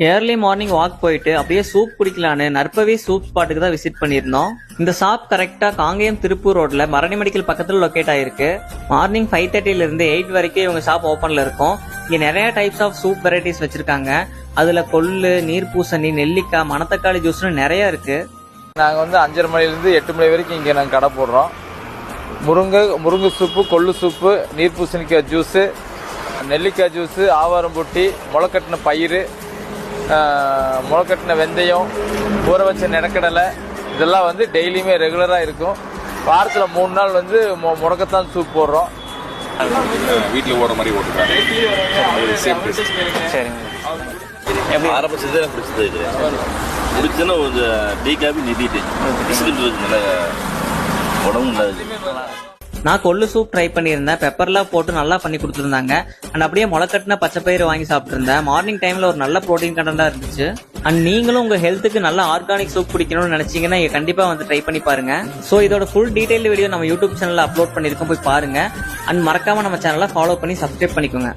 Early morning walk போயிட்டு அப்படியே soup குடிக்கலான்னு நற்பவி soup ஸ்பாட்டுக்கு தான் விசிட் பண்ணியிருந்தோம். இந்த ஷாப் கரெக்டா காங்கேயம் திருப்பூர் ரோட்ல மரணி மெடிக்கல் பக்கத்துல லொக்கேட் ஆயிருக்கு. மார்னிங் ஃபைவ் தேர்ட்டில இருந்து எயிட் வரைக்கும் இவங்க ஷாப் ஓப்பன்ல இருக்கும். இங்க நிறைய டைப்ஸ் ஆஃப் சூப் வெரைட்டிஸ் வச்சிருக்காங்க. அதுல கொள்ளு நீர்பூசணி நெல்லிக்காய் மணத்தக்காளி ஜூஸ்னு நிறைய இருக்கு. நாங்கள் வந்து அஞ்சரை மணிலேருந்து எட்டு மணி வரைக்கும் இங்கே நாங்கள் கடை போடுறோம். முருங்கை முருங்கை சூப்பு கொள்ளு சூப்பு நீர் பூசணிக்காய் ஜூஸு நெல்லிக்காய் ஜூஸு ஆவாரம்பொட்டி முளைக்கட்டின பயிறு முளைக்கட்டின வெந்தயம் ஊற வச்ச நிலக்கடலை இதெல்லாம் வந்து டெய்லியுமே ரெகுலராக இருக்கும். வாரத்தில் மூணு நாள் வந்து மு- முடக்கத்தான் சூப் போடுறோம். வீட்டில் ஓடுற மாதிரி சேஃப் சரிங்க. ஆரம்பிச்சது எனக்கு பிடிச்சது இது. பிடிச்சதுன்னா ஒரு டீ காபி நிறுத்திட்டு பிஸ்கட் இருக்குல்ல உடம்பு இல்லாது நான் கொள்ளு சூப் ட்ரை பண்ணியிருந்தேன். பெப்பர்லாம் போட்டு நல்லா பண்ணி கொடுத்துருந்தாங்க. அண்ட் அப்படியே முளைக்கட்டின பச்சை பயிறு வாங்கி சாப்பிட்ருந்தேன் மார்னிங் டைம்ல ஒரு நல்ல ப்ரோட்டீன் கண்டென்ட்டாக இருந்துச்சு. அண்ட் நீங்களும் உங்க ஹெல்த்துக்கு நல்ல ஆர்கானிக் சூப் குடிக்கணும்னு நினைச்சீங்கன்னா இங்க கண்டிப்பா வந்து ட்ரை பண்ணி பாருங்க. ஸோ இதோட ஃபுல் டீடைல் வீடியோ நம்ம யூடியூப் சேனல்ல அப்லோட் பண்ணிருக்கோம் போய் பாருங்க. அண்ட் மறக்காம நம்ம சேனலை ஃபாலோ பண்ணி சப்ஸ்கிரைப் பண்ணிக்கோங்க.